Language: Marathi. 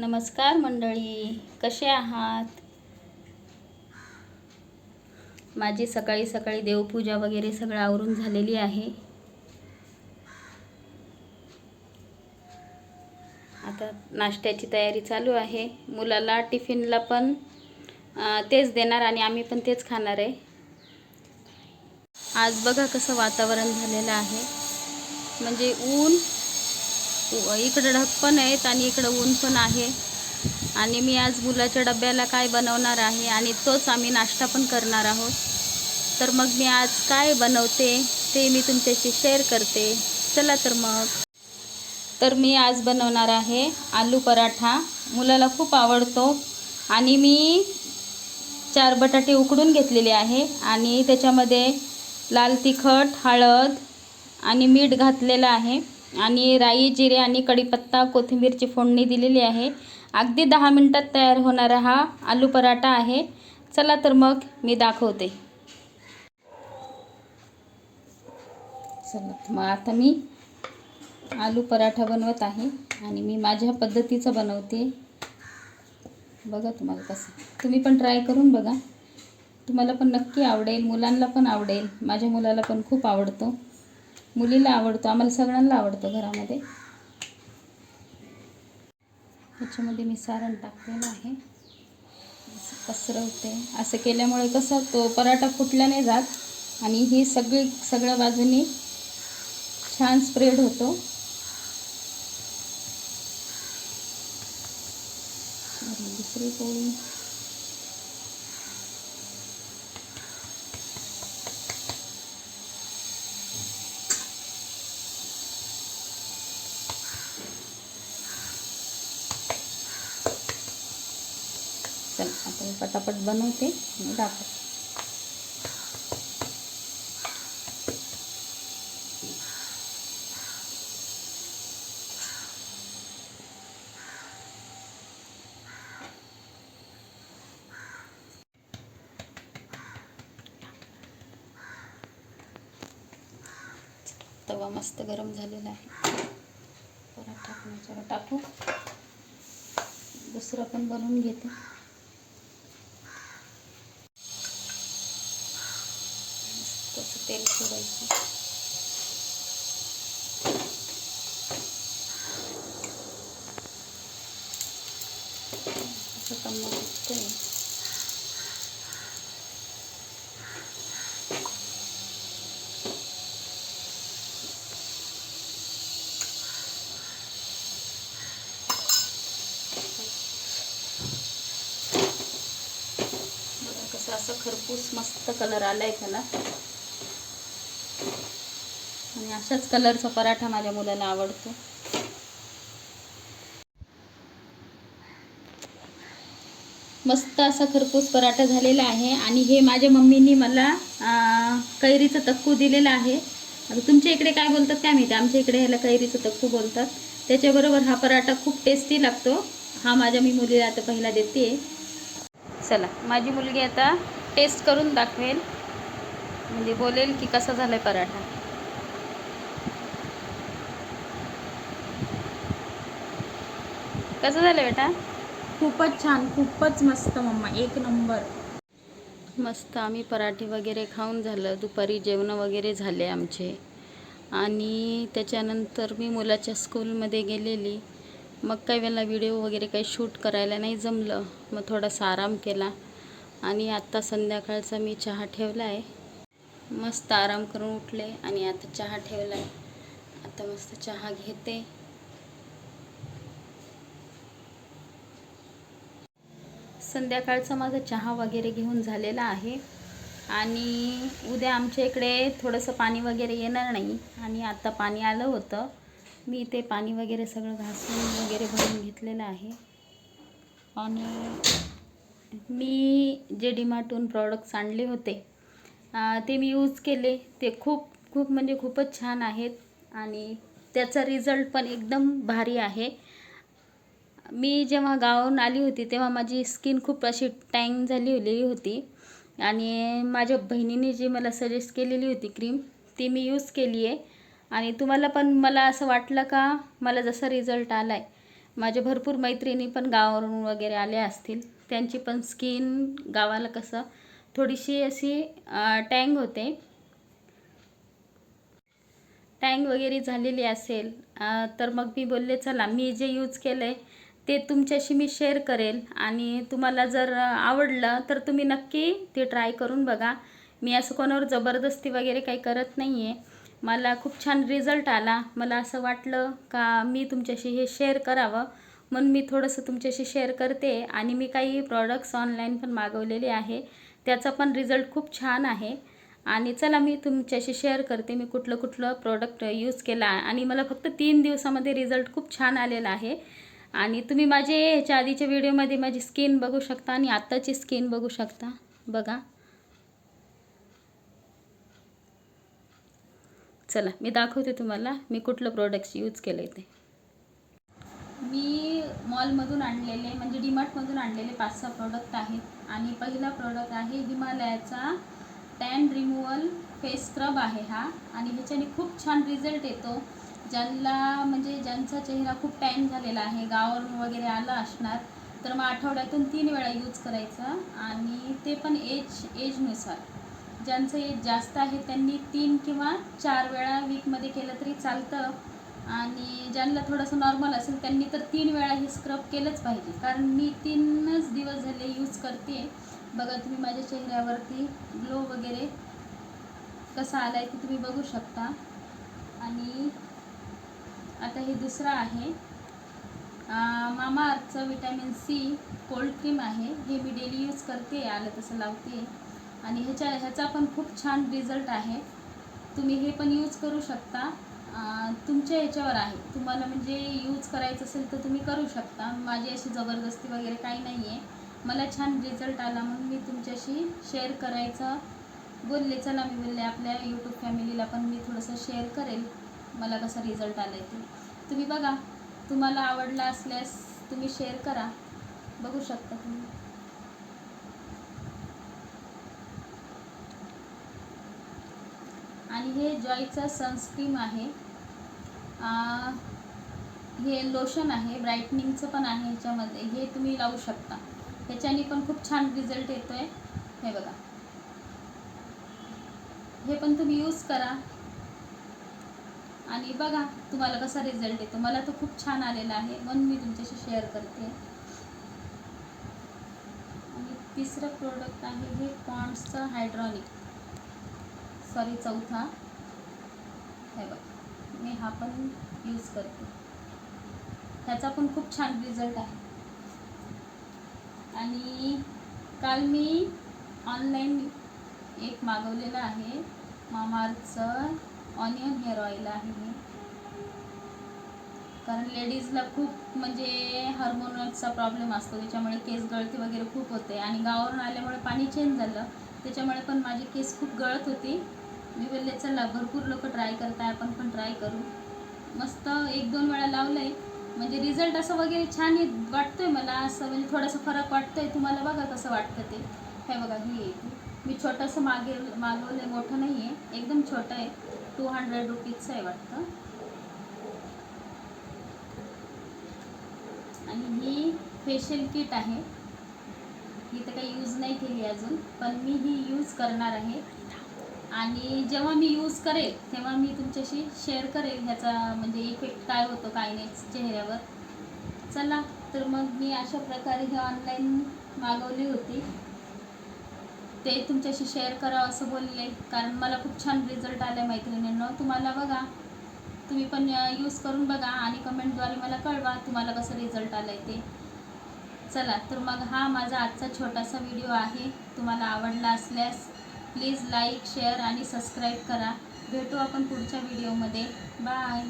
नमस्कार मंडळी कसे आहात? माझी सकाळी सकाळी देवपूजा वगैरे सगळं आवरून झालेली आहे. आता नाश्त्याची तयारी चालू आहे. मुलाला टिफिनला पण तेच देणार आणि आम्ही पण तेच खाणार आहे. आज बघा कसं वातावरण झालेलं आहे. म्हणजे ऊन इकडं ढग पण आहेत आणि इकडं ऊन पण आहे. आणि मी आज मुलाच्या डब्याला काय बनवणार आहे आणि तोच आम्ही नाश्ता पण करणार आहोत. तर मग मी आज काय बनवते ते मी तुमच्याशी शेअर करते. चला तर मग. तर मी आज बनवणार आहे आलू पराठा. मुलाला खूप आवडतो. आणि मी चार बटाटे उकडून घेतलेले आहे. आणि त्याच्यामध्ये लाल तिखट हळद आणि मीठ घातलेलं आहे. आणि राई जिरे आणि कढीपत्ता कोथिंबीरची फोडणी दिलेली आहे. अगदी दहा मिनटात तयार होणारा हा आलू पराठा आहे. चला तर मग मी दाखवते. चला मग आता मी आलू पराठा बनवत आहे आणि मी माझ्या पद्धतीचं बनवते. बघा तुम्हाला कसं. तुम्ही पण ट्राय करून बघा. तुम्हाला पण नक्की आवडेल मुलांना पण आवडेल. माझ्या मुलाला पण खूप आवडतो. मुलीला आवडतो आम्हाला सगळ्यांना आवडतं घरामध्ये. त्याच्यामध्ये मी सारण टाकलेलं आहे. पसरवते. असं केल्यामुळे कसं तो पराठा फुटला नाही जात. आणि ही सगळी सगळ्या बाजूनी छान स्प्रेड होतो. दुसरी पोळी चल आता मी पटापट बनवते आणि दाखवते तवा मस्त गरम झालेला आहे पराठा पण याच्यावर टाकू दुसरं पण बनवून घेते करायची. दिसतंय बघा कसं असं खरपूस मस्त कलर आलाय त्याला. आणि अशाच कलरचा पराठा माझ्या मुलाला आवडतो. मस्त असा खरपूस पराठा झालेला आहे. आणि हे माझ्या मम्मीनी मला कैरीचं तक्कू दिलेलं आहे. आता तुमच्या इकडे काय बोलतात काय माहिती? आमच्या इकडे ह्याला कैरीचं तक्कू बोलतात. त्याच्याबरोबर हा पराठा खूप टेस्टी लागतो. हा माझ्या मी मुलीला आता पहिला देते. चला माझी मुलगी आता टेस्ट करून दाखवेल. म्हणजे बोलेल की कसा आहे पराठा. कसं झालं बेटा? खूपच छान खूपच मस्त मम्मा एक नंबर. मस्त आम्ही पराठे वगैरे खाऊन झालं दुपारी जेवणं वगैरे झाले आमचे. आणि त्याच्यानंतर मी मुलाच्या स्कूलमध्ये गेलेली. मग काही वेळेला व्हिडिओ वगैरे काही शूट करायला नाही जमलं मग थोडासा आराम केला. आणि आत्ता संध्याकाळचा मी चहा ठेवला आहे मस्त आराम करून उठले आणि आता चहा ठेवला आहे आता मस्त चहा घेते. संध्याकाळचा माझा चहा वगैरे घेऊन झालेला आहे. आणि उद्या आमच्या इकडे थोडंसं पाणी वगैरे येणार नाही. आणि आता पाणी आलं होतं. मी ते पाणी वगैरे सगळं घासून वगैरे भरून घेतलेलं आहे. आणि मी जे डिमार्टून प्रॉडक्ट्स आणले होते ते मी यूज केले. ते खूप खूप म्हणजे खूपच छान आहेत. आणि त्याचा रिझल्ट पण एकदम भारी आहे. मी जेव्हा गावावरून आली होती तेव्हा माझी स्किन खूप अशी टँग झाली होती. आणि माझ्या बहिणीने जी मला सजेस्ट केलेली होती क्रीम ती मी यूज केली आहे आणि तुम्हाला पण मला असं वाटलं का? मला जसा रिझल्ट आला आहे माझ्या भरपूर मैत्रिणी पण गावावरून वगैरे आल्या असतील. त्यांची पण स्किन गावाला कसं थोडीशी अशी टँग होते. टँग वगैरे झालेली असेल तर मग मी बोलले चला मी जे यूज केलं आहे ते तुमच्याशी मी शेअर करेल. आणि तुम्हाला जर आवडलं तर तुम्ही नक्की ते ट्राय करून बघा. मी असं कोणावर जबरदस्ती वगैरे काही करत नाही आहे मला खूप छान रिझल्ट आला. मला असं वाटलं का मी तुमच्याशी हे शेअर करावं. म्हणून मी थोडंसं तुमच्याशी शेअर करते. आणि मी काही प्रॉडक्ट्स ऑनलाईन पण मागवलेले आहे. त्याचा पण रिझल्ट खूप छान आहे. आणि चला मी तुमच्याशी शेअर करते. मी कुठलं कुठलं प्रोडक्ट यूज केला. आणि मला फक्त तीन दिवसामध्ये रिझल्ट खूप छान आलेला आहे. आणि तुम्ही माझे ह्याच्या आधीच्या व्हिडिओमध्ये माझी स्किन बघू शकता आणि आत्ताची स्किन बघू शकता. बघा. चला मी दाखवते तुम्हाला मी कुठलं प्रोडक्ट्स यूज केलं ते. मी मॉलमधून आणलेले म्हणजे डीमार्टमधून आणलेले पाच सहा प्रोडक्ट आहेत. आणि पहिला प्रोडक्ट आहे हिमालयाचा टॅन रिमूव्हल फेस स्क्रब आहे हा. आणि ह्याच्याने खूप छान रिझल्ट येतो. ज्यांना म्हणजे ज्यांचा चेहरा खूप टॅन झालेला आहे गावावरून वगैरे आला असणार तर मग आठवड्यातून तीन वेळा यूज करायचा. आणि ते पण एज एजनुसार ज्यांचं एज जास्त आहे त्यांनी तीन किंवा चार वेळा वीकमध्ये केलं तरी चालतं. आणि ज्यांना थोडंसं नॉर्मल असेल त्यांनी तर तीन वेळा हे स्क्रब केलंच पाहिजे. कारण मी तीनच दिवस झाले यूज करते. बघा तुम्ही माझ्या चेहऱ्यावरती ग्लो वगैरे कसा आला आहे ते तुम्ही बघू शकता. आणि आता हे दुसरं आहे. मामा अर्थचं विटॅमिन सी कोल्ड क्रीम आहे. हे मी डेली यूज करते आलं तसं लावते. आणि ह्याच्या ह्याचा पण खूप छान रिझल्ट आहे. तुम्ही हे पण यूज करू शकता. तुमच्या ह्याच्यावर आहे. तुम्हाला म्हणजे यूज करायचं असेल तर तुम्ही करू शकता. माझी अशी जबरदस्ती वगैरे काही नाही आहे मला छान रिझल्ट आला म्हणून मी तुमच्याशी शेअर करायचं बोलले. चला मी बोलले आपल्या यूट्यूब फॅमिलीला पण मी थोडंसं शेअर करेल. मला कसा रिझल्ट आला आहे ते. तुम्ही बघा तुम्हाला आवडला असल्यास तुम्ही शेअर करा. बघू शकता तुम्ही. आणि हे जॉयचं सनस्क्रीम आहे. आ, हे लोशन आहे ब्राईटनिंगचं पण आहे ह्याच्यामध्ये. हे तुम्ही लावू शकता. ह्याच्याने पण खूप छान रिझल्ट येतो आहे हे बघा. हे पण तुम्ही यूज करा. आणि बघा तुम्हाला कसा रिझल्ट येतो. मला तो खूप छान आलेला आहे. म्हणून मी तुमच्याशी शेअर करते. आणि तिसरं प्रोडक्ट आहे हे पॉन्ड्सचं हायड्रॉनिक सॉरी चौथा. हे बघ मी हा पण यूज करते. ह्याचा पण खूप छान रिझल्ट आहे. आणि काल मी ऑनलाईन एक मागवलेलं आहे. मामाअर्थचं ऑनियन हेअर ऑइल आहे हे. कारण लेडीजला खूप म्हणजे हार्मोनचा प्रॉब्लेम असतो. त्याच्यामुळे केस गळती वगैरे खूप होते. आणि गावावरून आल्यामुळे पाणी चेंज झालं. त्याच्यामुळे पण माझी केस खूप गळत होती. मी बोलले चला भरपूर लोक ट्राय करताय. आपण पण ट्राय करू. मस्त एक दोन वेळा लावलं आहे म्हणजे रिझल्ट असं वगैरे छान येत वाटतोय मला. असं म्हणजे थोडासा फरक वाटतोय. तुम्हाला बघा कसं वाटतं ते. हे बघा ही. मी छोटंसं मागे मागवलं मोठं नाही आहे एकदम छोटं आहे. टू हंड्रेड रुपीजचं आहे वाटतं. आणि ही फेशियल किट आहे. ही तर काही यूज नाही केली अजून पण मी ही यूज करणार आहे. आणि जेव्हा मी यूज करेल तेव्हा मी तुमच्याशी शेअर करेल ह्याचा म्हणजे इफेक्ट काय होतो काय नाही चेहऱ्यावर. चला तर मग मी अशा प्रकारे हे ऑनलाईन मागवली होती. ते तुमच्याशी शेअर करावं असं बोलले. कारण मला खूप छान रिझल्ट आले मैत्रिणींनो. तुम्हाला बघा. तुम्ही पण यूज करून बघा आणि कमेंटद्वारे मला कळवा तुम्हाला कसं रिझल्ट आलं आहे ते. चला तर मग हा माझा आजचा छोटासा व्हिडिओ आहे. तुम्हाला आवडला असल्यास प्लीज लाईक शेअर आणि सबस्क्राईब करा. भेटू आपण पुढच्या व्हिडिओमध्ये बाय